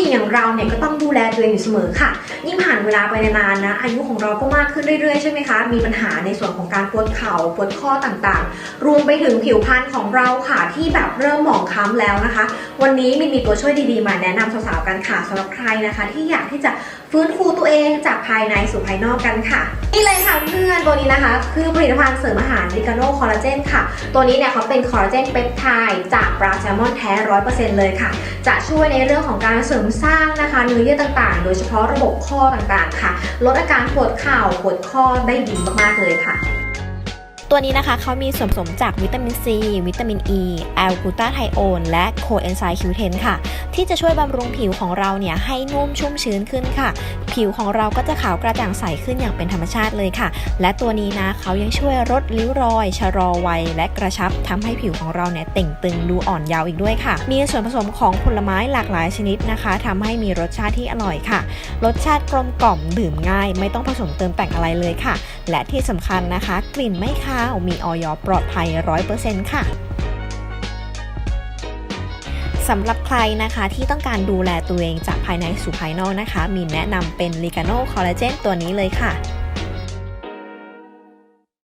ญิงอย่างเราเนี่ยก็ต้องดูแลตัวเองอยู่เสมอค่ะ ยิ่งผ่านเวลาไปนานๆนะ อายุของเราก็มากขึ้นเรื่อยๆใช่ไหมคะ มีปัญหาในส่วนของการปวดเข่าปวดข้อต่างๆ รวมไปถึงผิวพรรณของเราค่ะที่แบบเริ่มหมองคล้ำแล้วนะคะ วันนี้มินมีตัวช่วยดีๆมาแนะนำสาวๆกันค่ะสำหรับใครนะคะ ที่อยากที่จะ ฟื้นฟูตัวเองจากภายในสู่ภายนอกกันค่ะ นี่เลยค่ะเพื่อนตัวนี้นะคะ คือผลิตภัณฑ์เสริมอาหารลิกาโนคอลลาเจนค่ะ ตัวนี้เนี่ยเขาเป็นคอลลาเจนเปปไทด์จากปลาแซลมอนแท้ร้อยเปอร์เซ็นต์เลยค่ะ จะช่วยในเรื่องของการเสริมสร้างนะคะเนื้อเยื่อต่างๆ โดยเฉพาะระบบข้อต่างๆ ค่ะ ลดอาการปวดเข่าปวดข้อได้ดีมากๆเลยค่ะ ตัวนี้นะคะเขามีส่วนผสมจากวิตามินซีวิตามินอีแอลกูตาไทโอนและโคเอนไซม์คิวเทนค่ะ ที่จะช่วยบำรุงผิวของเราเนี่ยให้นุ่มชุ่มชื้นขึ้นค่ะ ผิวของเราก็จะขาวกระจ่างใสขึ้นอย่างเป็นธรรมชาติเลยค่ะ และตัวนี้นะเขายังช่วยลดริ้วรอย ชะลอวัย และกระชับทำให้ผิวของเราเนี่ยเต่งตึงดูอ่อนเยาว์อีกด้วยค่ะ มีส่วนผสมของผลไม้หลากหลายชนิดนะคะทำให้มีรสชาติที่อร่อยค่ะ รสชาติกลมกล่อมดื่มง่าย ไม่ต้องผสมเติมแต่งอะไรเลยค่ะ และที่สำคัญนะคะ กลิ่นไม่คาวมีออยปลอดภัย 100%ค่ะสำหรับใครนะคะที่ต้องการดูแลตัวเองจากภายในสู่ภายนอกนะคะ มีแนะนำเป็นลิกาโนคอลลาเจนตัวนี้เลยค่ะ